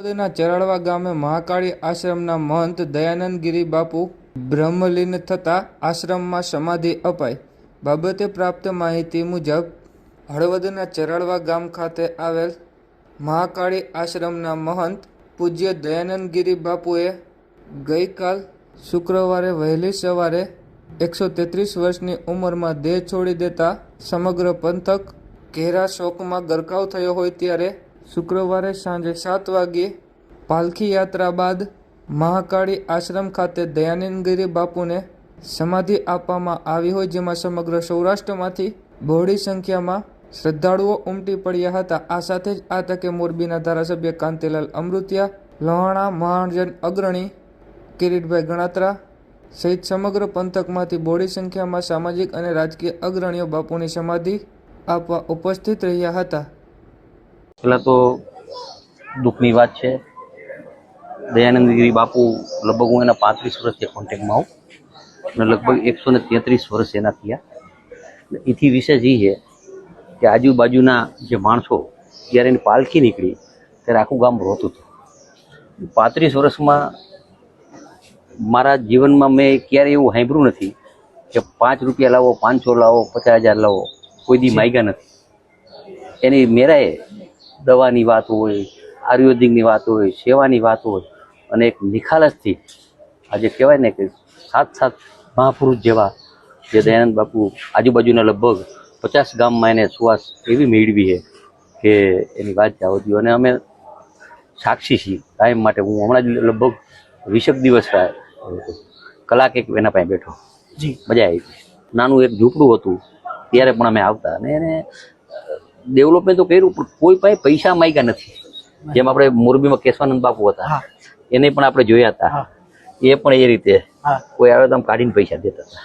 ના ચરાળવા ગામે મહાકાળી આશ્રમના મહંત દયાનંદ ગિરી બાપુ બ્રહ્મલીન થતા આશ્રમમાં સમાધિ અપાઈ. બાબતે પ્રાપ્ત માહિતી મુજબ, હળવદના ચરાળવા ગામ ખાતે આવેલ મહાકાળી આશ્રમના મહંત પૂજ્ય દયાનંદ ગિરી બાપુએ ગઈકાલ શુક્રવારે વહેલી સવારે એકસો તેત્રીસ વર્ષની ઉંમરમાં દેહ છોડી દેતા સમગ્ર પંથક ઘેરા શોકમાં ગરકાવ થયો હોય ત્યારે શુક્રવારે સાંજે સાત વાગ્યે પાલખી યાત્રા બાદ મહાકાળી આશ્રમ ખાતે દયાનંદગીરી બાપુને સમાધિ આપવામાં આવી હોય, જેમાં સમગ્ર સૌરાષ્ટ્રમાંથી બહોળી સંખ્યામાં શ્રદ્ધાળુઓ ઉમટી પડ્યા હતા. આ સાથે જ આ તકે મોરબીના ધારાસભ્ય કાંતિલાલ અમૃતિયા, લોહાણા મહાજન અગ્રણી કિરીટભાઈ ગણાત્રા સહિત સમગ્ર પંથકમાંથી બહોળી સંખ્યામાં સામાજિક અને રાજકીય અગ્રણીઓ બાપુની સમાધિ આપવા ઉપસ્થિત રહ્યા હતા. પહેલાં તો દુઃખની વાત છે. દયાનંદગીરી બાપુ લગભગ હું એના પાંત્રીસ વર્ષથી કોન્ટેક્ટમાં આવું અને લગભગ એકસો ને તેત્રીસ વર્ષ એના થયા. એથી વિશેષ એ છે કે આજુબાજુના જે માણસો જ્યારે એની પાલખી નીકળી ત્યારે આખું ગામ રોતું હતું. પાંત્રીસ વર્ષમાં મારા જીવનમાં મેં ક્યારેય એવું સાંભળ્યું નથી કે પાંચ રૂપિયા લાવો પાંચસો લાવો, પચાસ હજાર લાવો, કોઈ દી માગ્યા નથી. એની મેરાએ દવાની વાત હોય આયુર્વેદિકની વાત હોય સેવાની વાત હોય અને એક નિખાલસથી આજે કહેવાય ને કે સાત સાત મહાપુરુષ જેવા જે દયાનંદ બાપુ આજુબાજુના લગભગ પચાસ ગામમાં એને સુવાસ એવી મેળવી છે કે એની વાત જાવ દો અને અમે સાક્ષી છીએ કાયમ માટે હું હમણાં જ લગભગ વીસેક દિવસ કલાક એક એના પાસે બેઠો. જી. મજા આવી નાનું એક ઝૂંપડું હતું ત્યારે પણ અમે આવતા અને એને ડેવલપમેન્ટ તો કર્યું પણ કોઈ પાસે પૈસા માંગ્યા નથી. જેમ આપણે મોરબીમાં કેશવાનંદ બાપુ હતા એને પણ આપણે જોયા હતા. એ પણ એ રીતે કોઈ આવે તો આમ કાઢીને પૈસા દેતા હતા.